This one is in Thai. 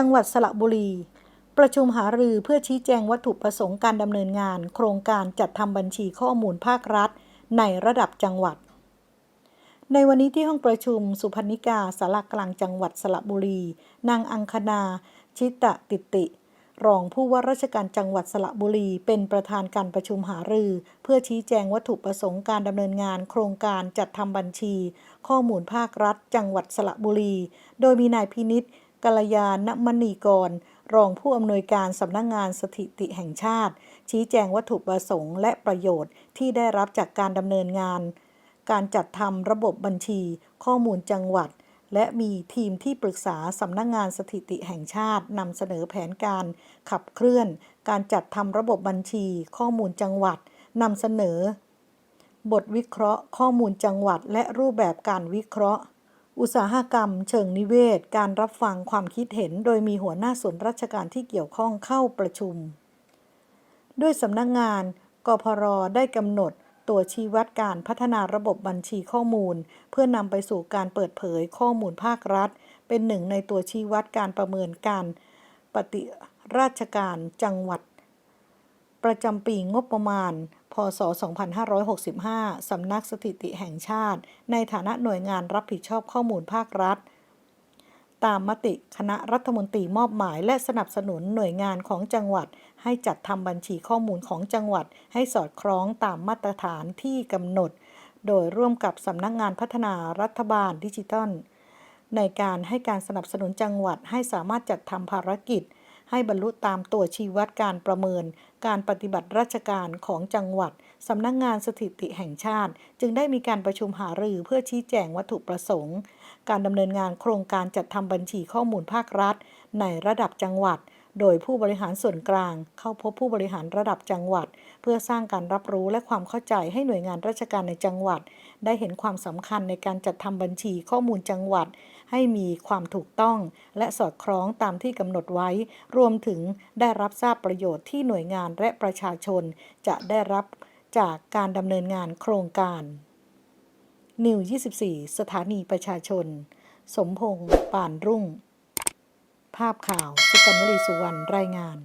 จังหวัดสระบุรี ประชุมหารือเพื่อชี้แจงวัตถุประสงค์การดำเนินงาน โครงการจัดทำบัญชีข้อมูลภาครัฐ ในระดับจังหวัด ในวันนี้ที่ห้องประชุมสุพรรณิกาสารกลางจังหวัดสระบุรี นางอังคณา ชิตะติติรองผู้ว่าราชการจังหวัดสระบุรี เป็นประธานการประชุมหารือ เพื่อชี้แจงวัตถุประสงค์การดำเนินงาน โครงการจัดทำบัญชี ข้อมูลภาครัฐ จังหวัดสระบุรี โดยมีนายพินิษ กัลยาณมณีกร รองผู้อำนวยการสำนักงงานสถิติแห่งชาติ ชี้แจงวัตถุประสงค์และประโยชน์ที่ได้รับจากการดำเนินงาน การจัดทำระบบบัญชี ข้อมูลจังหวัด และมีทีมที่ปรึกษาสำนักงงานสถิติแห่งชาตินำเสนอแผนการ ขับเคลื่อน การจัดทำระบบบัญชี ข้อมูลจังหวัดนำเสนอ บทวิเคราะห์ ข้อมูลจังหวัด และรูปแบบการวิเคราะห์ อุตสาหกรรม เชิงนิเวศ การรับฟังความคิดเห็น โดยมีหัวหน้าส่วนราชการที่เกี่ยวข้องเข้าประชุม ด้วยสำนักงานกพรได้กำหนดตัวชี้วัดการพัฒนาระบบบัญชีข้อมูล เพื่อนำไปสู่การเปิดเผยข้อมูลภาครัฐ เป็นหนึ่งในตัวชี้วัดการประเมินการปฏิราชการจังหวัด ประจำปีงบประมาณ พศ 2565 สำนักสถิติแห่งชาติ ในฐานะหน่วยงานรับผิดชอบข้อมูลภาครัฐ ตามมติคณะรัฐมนตรีมอบหมาย และสนับสนุนหน่วยงานของจังหวัด ให้จัดทำบัญชีข้อมูลของจังหวัด ให้สอดคล้องตามมาตรฐานที่กำหนด โดยร่วมกับสำนักงานพัฒนารัฐบาลดิจิทัล ในการให้การสนับสนุนจังหวัดให้สามารถจัดทำภารกิจ ให้บรรลุตามตัวชี้วัดการประเมิน การปฏิบัติราชการของจังหวัดสำนักงานสถิติแห่งชาติ จึงได้มีการประชุมหารือเพื่อชี้แจงวัตถุประสงค์ การดำเนินงานโครงการจัดทำบัญชีข้อมูลภาครัฐ ในระดับจังหวัด โดยผู้บริหารส่วนกลาง เข้าพบผู้บริหารระดับจังหวัด เพื่อสร้างการรับรู้และความเข้าใจให้หน่วยงานราชการในจังหวัด ได้เห็นความสำคัญในการจัดทำบัญชีข้อมูลจังหวัด ให้มีความถูกต้อง และสอดคล้องตามที่กำหนดไว้ รวมถึงได้รับทราบประโยชน์ที่หน่วยงานและประชาชน จะได้รับจากการดำเนินงานโครงการนิว24 สถานีประชาชน สมพงษ์ป่านรุ่ง ภาพข่าว สุกัญญลีสุวรรณรายงาน